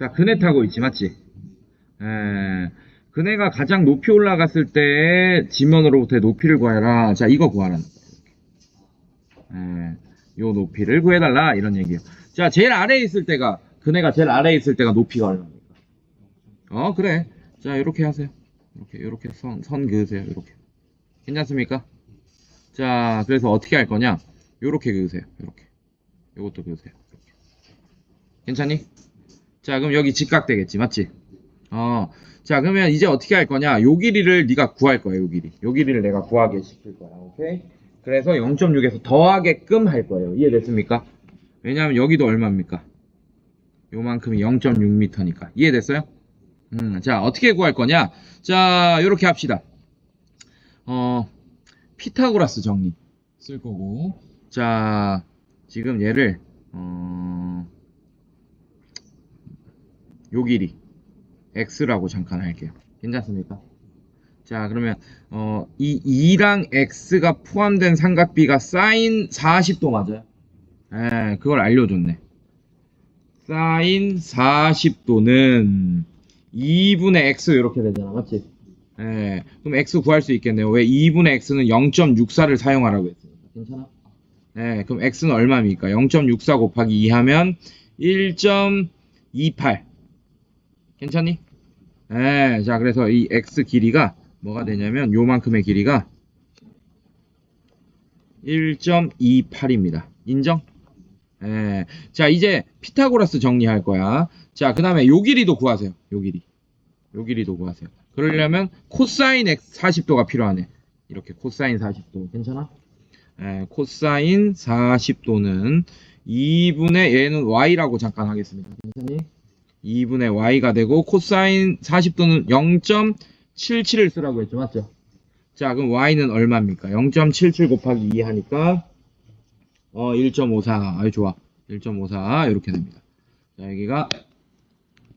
자, 그네 타고 있지, 맞지? 에, 그네가 가장 높이 올라갔을 때 지면으로부터의 높이를 구하라. 자, 이거. 에, 요 높이를 구해달라. 이런 얘기예요. 자, 제일 아래에 있을 때가, 그네가 제일 아래에 있을 때가 높이가 얼마입니까? 어, 그래. 자, 이렇게 하세요. 이렇게, 이렇게 선, 선 그으세요. 이렇게. 괜찮습니까? 자, 그래서 어떻게 할 거냐? 요렇게 그으세요. 요렇게. 요것도 그으세요. 이렇게. 괜찮니? 자, 그럼 여기 직각 되겠지, 맞지? 어, 자, 그러면 이제 어떻게 할 거냐? 요 길이를 네가 구할 거야, 요 길이. 요 길이를 내가 구하게 시킬 거야, 오케이? 그래서 0.6에서 더하게끔 할 거예요. 이해됐습니까? 왜냐하면 여기도 얼마입니까? 요만큼이 0.6m니까. 이해됐어요? 음, 자, 어떻게 구할 거냐? 자, 요렇게 합시다. 어, 피타고라스 정리 쓸 거고. 자, 지금 얘를, 어, 요 길이 x라고 잠깐 할게요. 괜찮습니까? 자, 그러면 어, 이 2랑 x가 포함된 삼각비가 사인 40도 맞아요? 예, 그걸 알려줬네. 사인 40도는 2분의 x 이렇게 되잖아, 맞지? 예, 그럼 x 구할 수 있겠네요. 왜 2분의 x는 0.64를 사용하라고 했습니까? 괜찮아? 예, 그럼 x는 얼마입니까? 0.64 곱하기 2 하면 1.28. 괜찮니? 예, 자, 그래서 이 x 길이가 뭐가 되냐면 요만큼의 길이가 1.28입니다. 인정? 예. 자, 이제 피타고라스 정리할 거야. 자, 그 다음에 요 길이도 구하세요. 요 길이. 요 길이도 구하세요. 그러려면 코사인 x 40도가 필요하네. 이렇게 코사인 40도. 괜찮아? 예, 코사인 40도는 2분의 얘는 y라고 잠깐 하겠습니다. 괜찮니? 2분의 y가 되고 코사인 40도는 0.77을 쓰라고 했죠. 맞죠? 자, 그럼 y는 얼마입니까? 0.77 곱하기 2 하니까 어, 1.54. 아유, 좋아. 1.54 이렇게 됩니다. 자, 여기가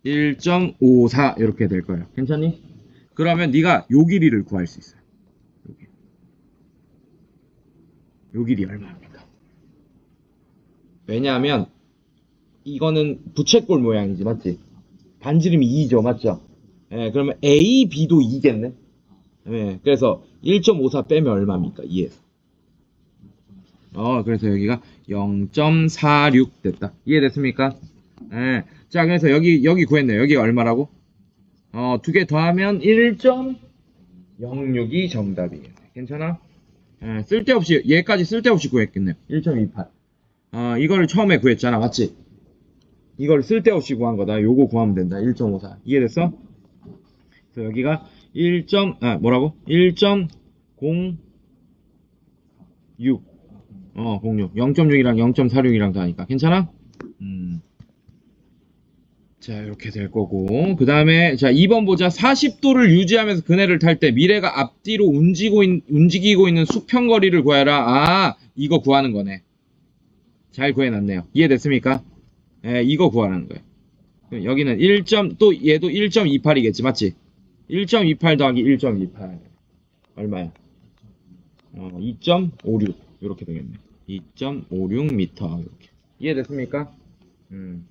1.54 이렇게 될 거예요. 괜찮니? 그러면 네가 요 길이를 구할 수 있어요. 요 길이 얼마입니까? 왜냐하면 이거는 부채꼴 모양이지, 맞지? 반지름이 2죠, 맞죠? 예, 그러면 A, B도 2겠네? 예, 그래서 1.54 빼면 얼마입니까? 2에서. 어, 그래서 여기가 0.46 됐다. 이해됐습니까? 예. 자, 그래서 여기, 여기 구했네요. 여기가 얼마라고? 어, 두 개 더하면 1.06이 정답이에요. 괜찮아? 예, 쓸데없이, 얘까지 쓸데없이 구했겠네요. 1.28. 어, 이거를 처음에 구했잖아. 맞지? 이걸 쓸데없이 구한 거다. 요거 구하면 된다. 1.54. 이해됐어? 그래서 여기가 1. 아, 뭐라고? 1.06. 어, 06. 0.6이랑 0.46이랑 다니까. 괜찮아? 음. 자, 이렇게 될 거고. 그 다음에, 자, 2번 보자. 40도를 유지하면서 그네를 탈 때 미래가 앞뒤로 움직이고, 있, 움직이고 있는 수평거리를 구하라. 아, 이거 구하는 거네. 잘 구해놨네요. 이해됐습니까? 예, 이거 구하라는 거예요. 여기는 1. 또 얘도 1.28이겠지, 맞지? 1.28 더하기 1.28 얼마야? 어, 2.56 이렇게 되겠네. 2.56m 이렇게 이해됐습니까? 음.